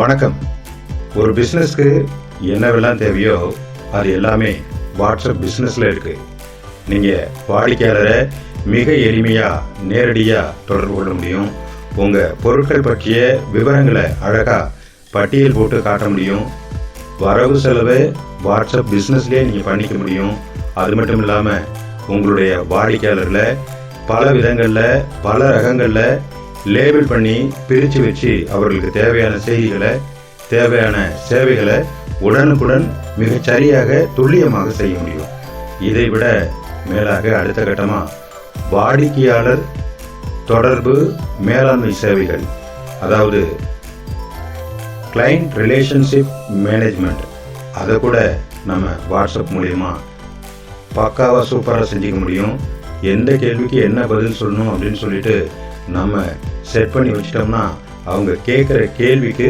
வணக்கம். ஒரு பிஸ்னஸ்க்கு என்னவெல்லாம் தேவையோ அது எல்லாமே வாட்ஸ்அப் பிஸ்னஸில் இருக்கு. நீங்கள் வாடிக்கையாளரை மிக எளிமையாக நேரடியாக தொடர்பு கொள்ள முடியும். உங்கள் பொருட்கள் பற்றிய விவரங்களை அழகாக பட்டியல் போட்டு காட்ட முடியும். வரவு செலவை வாட்ஸ்அப் பிஸ்னஸ்லேயே நீங்கள் பண்ணிக்க முடியும். அது மட்டும் இல்லாமல் உங்களுடைய வாடிக்கையாளர்களை பல விதங்களில் பல ரகங்களில் லேபிள் பண்ணி பிரித்து வச்சு அவர்களுக்கு தேவையான செய்திகளை தேவையான சேவைகளை உடனுக்குடன் மிகச் சரியாக துல்லியமாக செய்ய முடியும். இதை விட மேலாக அடுத்த கட்டமாக வாடிக்கையாளர் தொடர்பு மேலாண்மை சேவைகள் அதாவது கிளைண்ட் ரிலேஷன்ஷிப் மேனேஜ்மெண்ட் அதை கூட நம்ம வாட்ஸ்அப் மூலயமா பக்காவாக சூப்பராக செஞ்சுக்க முடியும். எந்த கேள்விக்கு என்ன பதில் சொல்லணும் அப்படின்னு சொல்லிட்டு நம்ம செட் பண்ணி வச்சிட்டோம்னா அவங்க கேட்குற கேள்விக்கு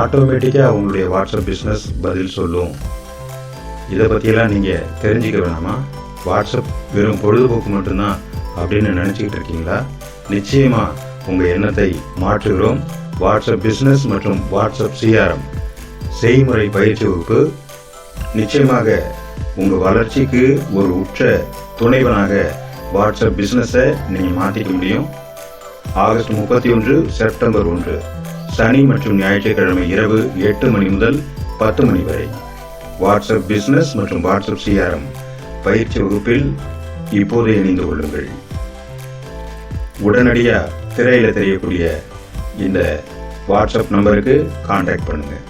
ஆட்டோமேட்டிக்காக அவங்களுடைய வாட்ஸ்அப் பிஸ்னஸ் பதில் சொல்லும். இதை பற்றியெல்லாம் நீங்கள் தெரிஞ்சுக்க வேணாமா? வாட்ஸ்அப் வெறும் பொழுதுபோக்கு மட்டும்தான் அப்படின்னு நினச்சிக்கிட்டு இருக்கீங்களா? நிச்சயமாக உங்கள் எண்ணத்தை மாற்றுகிறோம். வாட்ஸ்அப் பிஸ்னஸ் மற்றும் வாட்ஸ்அப் சிஆர்எம் செய்முறை பயிற்சி வகுப்பு நிச்சயமாக உங்கள் வளர்ச்சிக்கு ஒரு உற்ற துணைவனாக வாட்ஸ்அப் பிஸ்னஸை நீங்கள் மாற்றிக்க முடியும். ஆகஸ்ட் முப்பத்தி ஒன்று செப்டம்பர் ஒன்று. சனி மற்றும் ஞாயிற்றுக்கிழமை இரவு எட்டு மணி முதல் பத்து மணி வரை. வாட்ஸ்அப் பிஸ்னஸ் மற்றும் வாட்ஸ்அப் சிஆர்எம். பயிற்சி வகுப்பில் இப்போது இணைந்து கொள்ளுங்கள். உடனடியாக திரையில் தெரியக்கூடிய இந்த வாட்ஸ்அப் நம்பருக்கு காண்டாக்ட் பண்ணுங்கள்